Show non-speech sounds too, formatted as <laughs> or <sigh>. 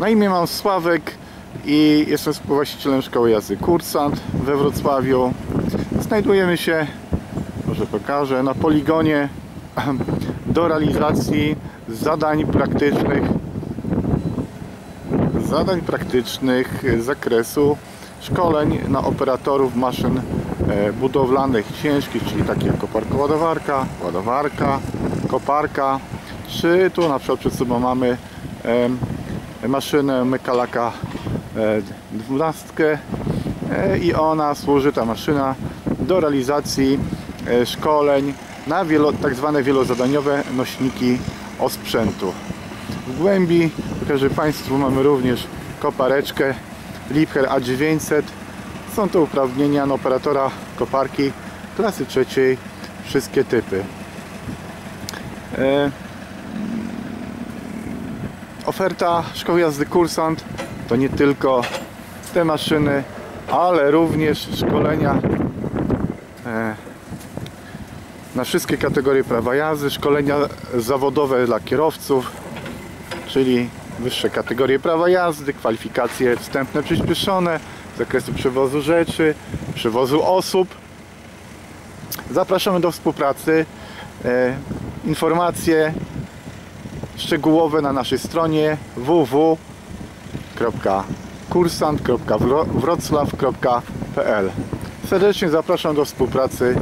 Na imię mam Sławek i jestem współwłaścicielem szkoły jazdy Kursant we Wrocławiu. Znajdujemy się, może pokażę, na poligonie <laughs> do realizacji zadań praktycznych zadań praktycznych z zakresu szkoleń na operatorów maszyn e, budowlanych ciężkich, czyli takich jak koparka ładowarka, ładowarka, koparka, czy tu na przykład przed sobą mamy maszynę Mekalaka e, 12 e, i ona służy, ta maszyna, do realizacji e, szkoleń na wielo, tak zwane wielozadaniowe nośniki osprzętu. W głębi pokażę Państwu mamy również kopareczkę Liebherr A900 są to uprawnienia na operatora koparki klasy trzeciej wszystkie typy e, oferta szkoły jazdy Kursant to nie tylko te maszyny ale również szkolenia e, na wszystkie kategorie prawa jazdy, szkolenia zawodowe dla kierowców, czyli wyższe kategorie prawa jazdy, kwalifikacje wstępne przyspieszone, z zakresu przewozu rzeczy, przewozu osób. Zapraszamy do współpracy. E, informacje szczegółowe na naszej stronie www.kursant.wroclaw.pl Serdecznie zapraszam do współpracy